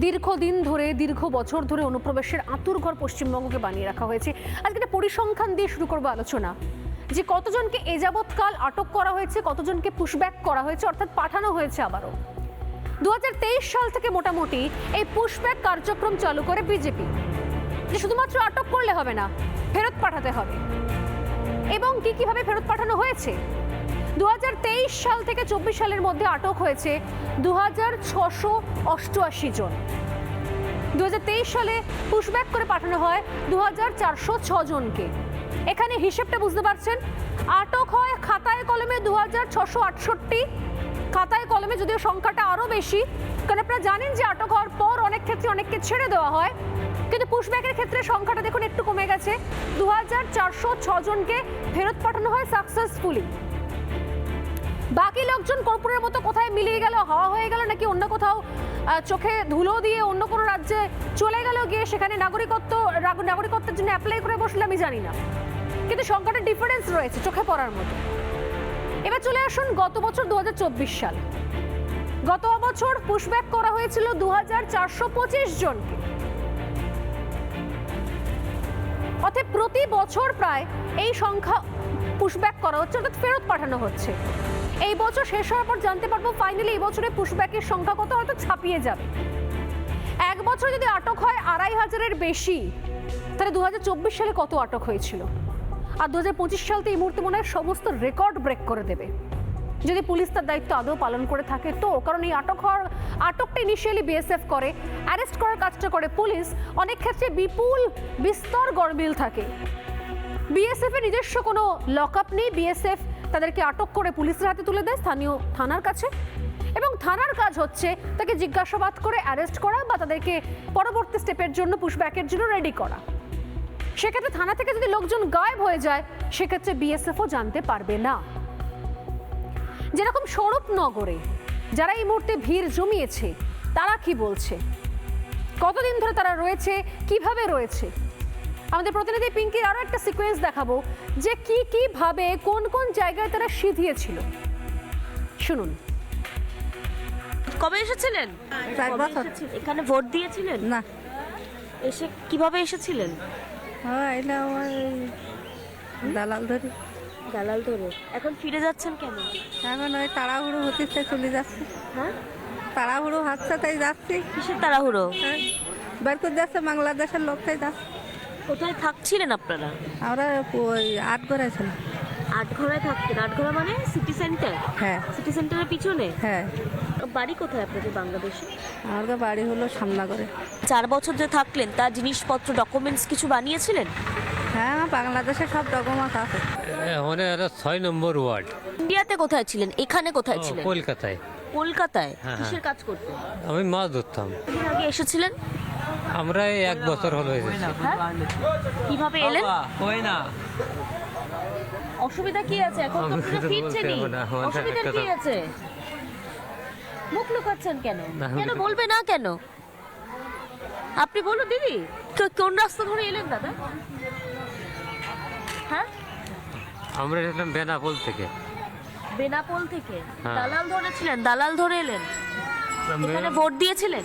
দীর্ঘদিন ধরে, দীর্ঘ বছর ধরে অনুপ্রবেশের আতুরঘর পশ্চিমবঙ্গকে বানিয়ে রাখা হয়েছে। আজকে একটা পরিসংখ্যান দিয়ে শুরু করব আলোচনা। যে কতজনকে এ যাবৎকাল আটক করা হয়েছে, কতজনকে পুশব্যাক করা হয়েছে, অর্থাৎ পাঠানো হয়েছে আবারও। দু হাজার তেইশ সাল থেকে মোটামুটি এই পুশব্যাক কার্যক্রম চালু করে বিজেপি। যে শুধুমাত্র আটক করলে হবে না, ফেরত পাঠাতে হবে। এবং কি কীভাবে ফেরত পাঠানো হয়েছে? দু হাজার তেইশ সাল থেকে চব্বিশ সালের মধ্যে আটক হয়েছে দু জন। দু হাজার তেইশ সালে পুশব্যাক করে পাঠানো হয় দু জনকে। এখানে হিসেবটা বুঝতে পারছেন? আটক হয় খাতায় কলমে দু খাতায় কলমে যদিও সংখ্যাটা আরও বেশি, কারণ আপনারা জানেন যে আটক হওয়ার পর অনেক ক্ষেত্রে অনেককে ছেড়ে দেওয়া হয়। কিন্তু পুশব্যাকের ক্ষেত্রে সংখ্যাটা দেখুন একটু কমে গেছে। দু জনকে ফেরত পাঠানো হয় সাকসেসফুলি বাকি লোকজন কর্পূরের মতো কোথায় মিলিয়ে গেল, হাওয়া হয়ে গেল নাকি অন্য কোথাও চোখে ধুলো দিয়ে অন্য কোনো রাজ্যে চলে গেল গিয়ে সেখানে নাগরিকত্ব নাগরিকত্বের জন্য অ্যাপ্লাই করে বসলে আমি জানি না। কিন্তু সংখ্যাটা ডিফারেন্স রয়েছে চোখে পড়ার মতো। এবার চলে আসুন গত বছর দু হাজার চব্বিশ সাল। গত বছর পুশব্যাক করা হয়েছিল দু পঁচিশ জনকে। অর্থাৎ প্রতি বছর প্রায় এই সংখ্যা পুশব্যাক করা হচ্ছে, অর্থাৎ ফেরত পাঠানো হচ্ছে। এই বছর শেষ হওয়ার পর জানতে পারব ফাইনালি এই বছরে পুশব্যাকের সংখ্যা কত, হয়তো ছাপিয়ে যাবে। এক বছর যদি আটক হয় আড়াই হাজারের বেশি, তাহলে দু হাজার চব্বিশ সালে কত আটক হয়েছিল? আর দু সাল তো এই মুহূর্তে মনে হয় সমস্ত রেকর্ড ব্রেক করে দেবে। যদি পুলিশ তার দায়িত্ব আদৌ পালন করে থাকে, তো কারণ এই আটক হওয়ার, আটকটা ইনিশিয়ালি বিএসএফ করে অ্যারেস্ট করার কাজটা করে পুলিশ, অনেক ক্ষেত্রে বিপুল বিস্তর গরমিল থাকে। বিএসএফ এর নিজস্ব কোনো লক আপ নেই বিএসএফ তাদেরকে আটক করে পুলিশের হাতে তুলে দেয় স্থানীয় থানার কাছে। এবং থানার কাজ হচ্ছে তাকে জিজ্ঞাসাবাদ করে অ্যারেস্ট করা বা তাদেরকে পরবর্তী স্টেপের জন্য পুশব্যাকের জন্য রেডি করা। সেক্ষেত্রে থানা থেকে যদি লোকজন গায়েব হয়ে যায়, সেক্ষেত্রে বিএসএফও জানতে পারবে না। যেরকম স্বরূপনগরে যারা এই মুহূর্তে ভিড় জমিয়েছে, তারা কি বলছে? কতদিন ধরে তারা রয়েছে? কীভাবে রয়েছে? আমাদের প্রতিনিধি পিঙ্কির আরও একটা সিকোয়েন্স দেখাবো যে কি কীভাবে কোন কোন জায়গায় তারা সিধিয়েছিল। শুনুন। কবে এসেছিলেন? বছর। এসেছিলেন? এখানে ভোট দিয়েছিলেন? না। এসে কীভাবে এসেছিলেন? হ্যাঁ এটা আমার দালাল ধরে দালাল ধরে এখন ফিরে যাচ্ছেন কেন? এখন ওই তাড়াহুড়ো হচ্ছে চলে যাচ্ছে। হ্যাঁ? তাড়াহুড়ো হচ্ছে তাই যাচ্ছি। কিসের তাড়াহুড়ো? হ্যাঁ বের করে যাচ্ছে বাংলাদেশের লোক তাই যাচ্ছে। কোথায় থাকছিলেন আপনারা? আমরা ওই আট ঘরে ছিলাম। আটঘরায় থাকতেন। আটঘরা মানে সিটি সেন্টার হ্যাঁ। সিটি সেন্টারের পিছনে? হ্যাঁ। বাড়ি কোথায় আপনাদের বাংলাদেশে? আমার বাড়ি হলো সামনা করে চার বছর যে থাকলেন তার জিনিসপত্র ডকুমেন্টস কিছু বানিয়েছিলেন? হ্যাঁ বাংলাদেশে সব ডকুমেন্ট আছে। এখন এটা ছয় নম্বর ওয়ার্ড। ইন্ডিয়াতে কোথায় ছিলেন? এখানে কোথায় ছিলেন? কলকাতায়। কলকাতায়? হ্যাঁ, হ্যাঁ। কিসের কাজ করতেন? আমি মাছ ধরতাম। আগে এসেছিলেন? আমরা এই এক বছর হলো হ্যাঁ? কীভাবে এলেন? কই না। অসুবিধা কি আছে? এখন তো আমি আপনারা তো ফিরছেনই বলতে হবে না, আমার অসুবিধা কি আছে? মুখ লুকাচ্ছেন কেন? কেন বলবে না কেন? আপনি বলুন দিদি। কোন রাস্তা ধরে এলেন দাদা? হ্যাঁ? আমরা এসেছিলাম বেনাপোল থেকে। বেনাপোল থেকে। হ্যাঁ। দালাল ধরেছিলেন দালাল ধরে এলেন। এখানে ভোট দিয়েছিলেন?